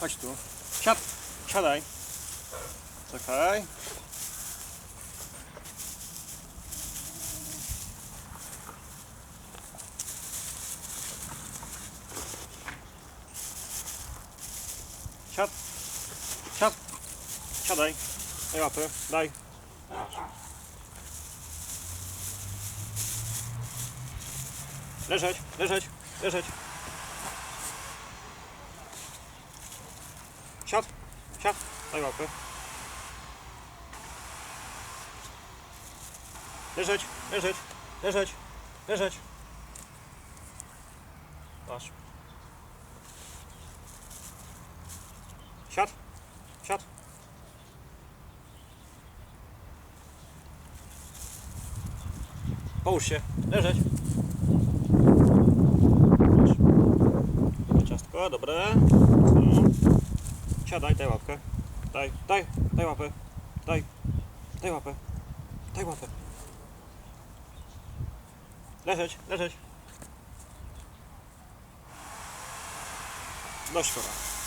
Chodź tu. Siad. Siadaj. Czekaj. Siad. Siad. Siadaj. Daj łapy. Daj. Leżeć, leżeć, leżeć. Siad, siad, daj łapy. Leżeć, leżeć, leżeć, leżeć. Masz. Siad, siad. Połóż się, leżeć. Dobre ciastko, dobre. No. Siadaj, daj łapkę. Daj, daj, daj łapę. Daj, daj łapę. Daj łapę. Leżeć, leżeć. Dość chora.